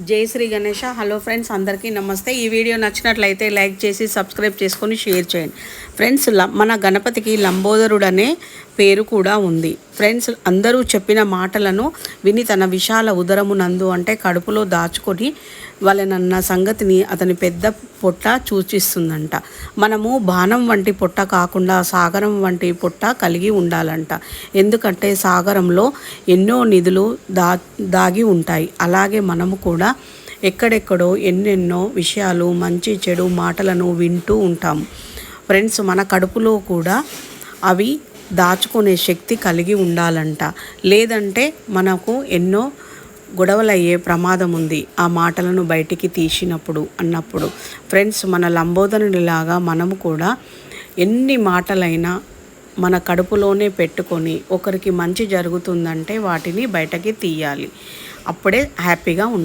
జై Shri Ganesha. Hello friends అందరికీ నమస్తే. ఈ వీడియో నచ్చినట్లయితే లైక్ చేసి సబ్స్క్రైబ్ చేసుకొని షేర్ చేయండి. ఫ్రెండ్స్ ల- మన గణపతికి లంబోదరుడు అనే పేరు కూడా ఉంది. ఫ్రెండ్స్ అందరూ చెప్పిన మాటలను విని తన విశాల ఉదరమునందు అంటే కడుపులో దాచుకొని వాళ్ళనన్న సంగతిని అతని పెద్ద పొట్ట సూచిస్తుందంట. మనము బాణం వంటి పొట్ట కాకుండా సాగరం వంటి పొట్ట కలిగి ఉండాలంట. ఎందుకంటే సాగరంలో ఎన్నో నిధులు దా దాగి ఉంటాయి. అలాగే మనము కూడా ఎక్కడెక్కడో ఎన్నెన్నో విషయాలు మంచి చెడు మాటలను వింటూ ఉంటాము ఫ్రెండ్స్ మన కడుపులో కూడా అవి దాచుకునే శక్తి కలిగి ఉండాలంట. లేదంటే మనకు ఎన్నో గొడవలయ్యే ప్రమాదం ఉంది ఆ మాటలను బయటికి తీసినప్పుడు అన్నప్పుడు. ఫ్రెండ్స్ మన లంబోదరునిలాగా మనము కూడా ఎన్ని మాటలైనా మన కడుపులోనే పెట్టుకొని ఒకరికి మంచి జరుగుతుందంటే వాటిని బయటకి తీయాలి. అప్పుడే హ్యాపీగా ఉంటుంది